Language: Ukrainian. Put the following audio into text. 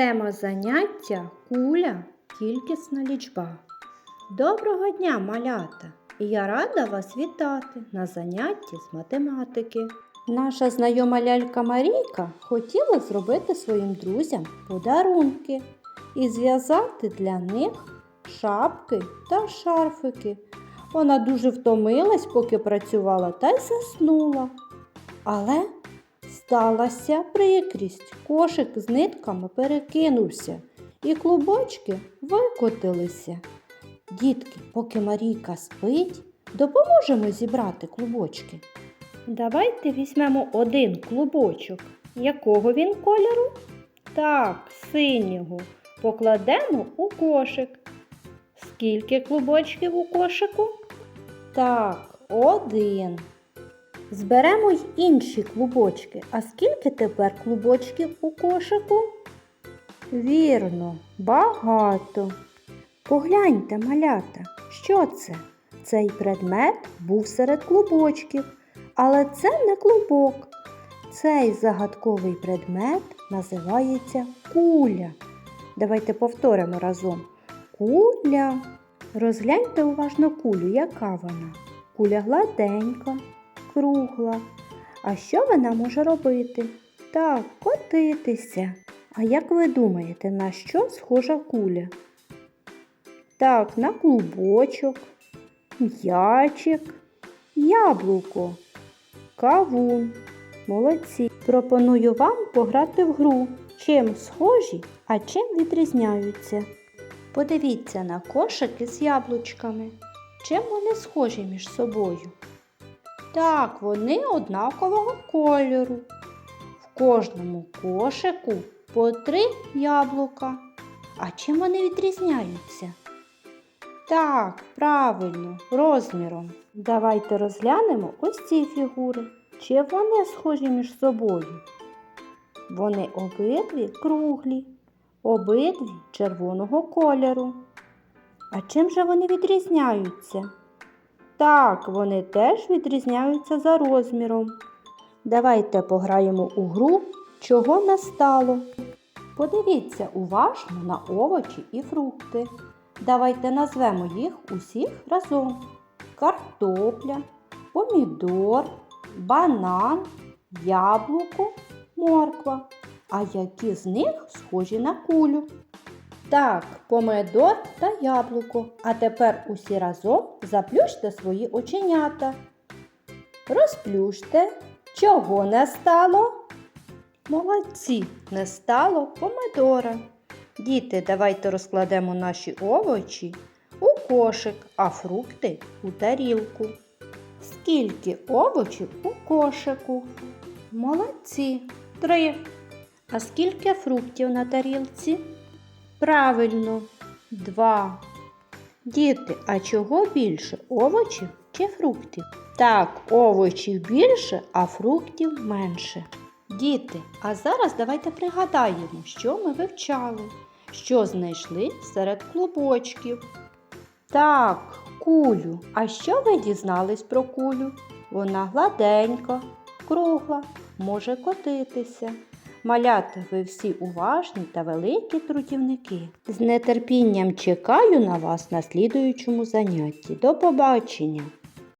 Тема заняття куля кількісна лічба. Доброго дня, малята! І Я рада вас вітати на занятті з математики. Наша знайома лялька Марійка хотіла зробити своїм друзям подарунки і зв'язати для них шапки та шарфики. Вона дуже втомилась, поки працювала, та й заснула. Але сталася прикрість. Кошик з нитками перекинувся, і клубочки викотилися. Дітки, поки Марійка спить, допоможемо зібрати клубочки. Давайте візьмемо один клубочок. Якого він кольору? Так, синього. Покладемо у кошик. Скільки клубочків у кошику? Так, один. Зберемо й інші клубочки. А скільки тепер клубочків у кошику? Вірно, багато. Погляньте, малята, що це? Цей предмет був серед клубочків, але це не клубок. Цей загадковий предмет називається куля. Давайте повторимо разом. Куля. Розгляньте уважно кулю, яка вона. Куля гладенька, кругла. А що вона може робити? Так, котитися. А як ви думаєте, на що схожа куля? Так, на клубочок, м'ячик, яблуко, кавун. Молодці. Пропоную вам пограти в гру. Чим схожі, а чим відрізняються. Подивіться на кошики з яблучками. Чим вони схожі між собою? Так, вони однакового кольору. В кожному кошику по три яблука. А чим вони відрізняються? Так, правильно, розміром. Давайте розглянемо ось ці фігури. Чи вони схожі між собою? Вони обидві круглі, обидві червоного кольору. А чим же вони відрізняються? Так, вони теж відрізняються за розміром. Давайте пограємо у гру, чого не стало. Подивіться уважно на овочі і фрукти. Давайте назвемо їх усіх разом: картопля, помідор, банан, яблуко, морква. А які з них схожі на кулю? Так, помидор та яблуко. А тепер усі разом заплющте свої оченята. Розплющте, чого не стало? Молодці, не стало помидора. Діти, давайте розкладемо наші овочі у кошик, а фрукти у тарілку. Скільки овочів у кошику? Молодці. Три. А скільки фруктів на тарілці? Правильно, два. Діти, а чого більше? Овочів чи фруктів? Так, овочів більше, а фруктів менше. Діти, а зараз давайте пригадаємо, що ми вивчали, що знайшли серед клубочків. Так, кулю. А що ви дізнались про кулю? Вона гладенька, кругла, може котитися. Малята, ви всі уважні та великі трудівники. З нетерпінням чекаю на вас на слідуючому занятті. До побачення!